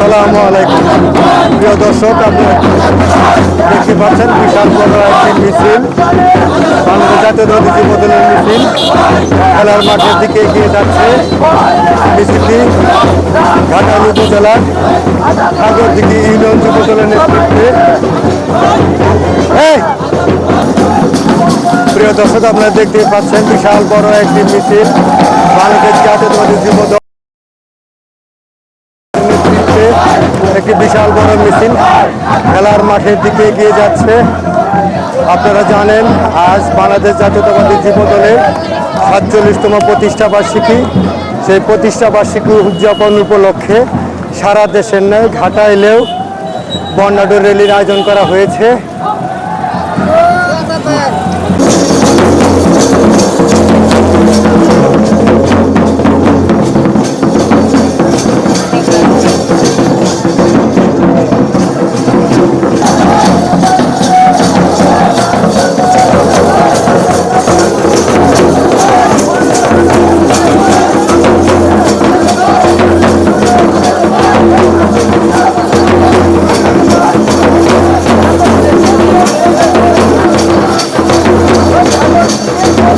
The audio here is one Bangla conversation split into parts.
আসসালামু আলাইকুম। প্রিয় দর্শক আপনারা দেখতে পাচ্ছেন বিশাল বড় একটি মিছিল। বাংলাদেশ জাতীয় অতিথি বদলের মিছিল খেলার মাঠের দিকে এগিয়ে যাচ্ছে। মিছিলটি ঘাটাল উপজেলার সাগরদিঘি ইউনিয়ন যুব দলের নেতৃত্বে! প্রিয় দর্শক, আপনারা দেখতে পাচ্ছেন বিশাল বড় একটি মিছিল। বাংলাদেশ জাতীয় জাতীয়তাবাদী যুব একটি বিশাল বড় মিছিল খেলার মাঠের দিকে এগিয়ে যাচ্ছে। আপনারা জানেন, আজ বাংলাদেশ জাতীয়তাবাদী জীবদলের দলের সাতচল্লিশতম প্রতিষ্ঠা বার্ষিকী। সেই প্রতিষ্ঠা বার্ষিকী উদযাপন উপলক্ষে সারা দেশের নয় ঘাটা এলেও বর্ণাঢ্য র্যালির আয়োজন করা হয়েছে।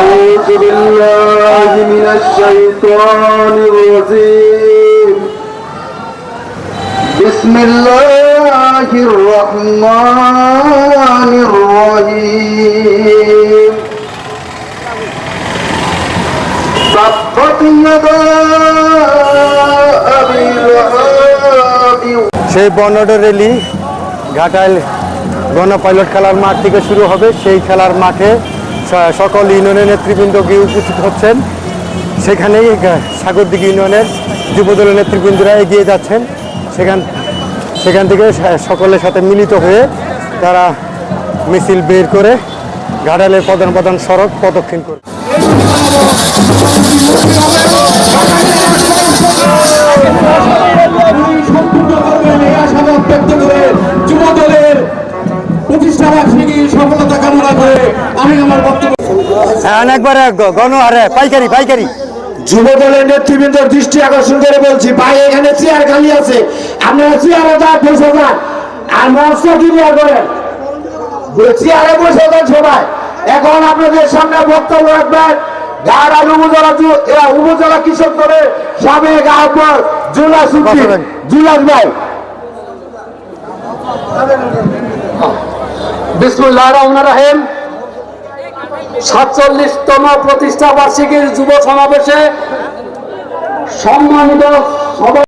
أعوذ بالله من الشيطان الرجيم بسم الله الرحمن الرحيم تبت يدا أبي لهب সেই বর্ণাঢ্য র্যালি ঘাটাইল গণ পাইলট খেলার মাঠ থেকে শুরু হবে সেই খেলার মাঠে স- সকল ইউনিয়নের নেতৃবৃন্দ গিয়ে উপস্থিত হচ্ছেন। সেখানেই সাগর সাগরদিঘি ইউনিয়নের যুবদলের নেতৃবৃন্দরা এগিয়ে যাচ্ছেন। সেখান সেখান থেকে সকলের সাথে মিলিত হয়ে তারা মিছিল বের করে ঘাটালের প্রধান প্রধান সড়ক প্রদক্ষিণ করে। করে আমি আমার বক্তব্য হ্যাঁ একবারে গণ আরে পাইকারি পাইকারি। যুব দলের নেতৃবৃন্দের দৃষ্টি আকর্ষণ করে বলছি ভাই এখানে চেয়ার খালি আছে। আপনারা চেয়ারে যা বসে যান। আর মঞ্চ ক্লিয়ার করেন। চেয়ারে বসে যান সবাই। এখন আপনাদের সামনে বক্তব্য রাখবেন গাড়াল উপজেলা যু- এ, উপজেলা কৃষক দলের সাবেক আহ্বায়ক জুলাস উদ্দিন। জুলাস ভাই। বিসমুল্লাহ রহমান রাহিম। সাতচল্লিশতম প্রতিষ্ঠা বার্ষিকীর যুব সমাবেশে সম্মানিত সবাই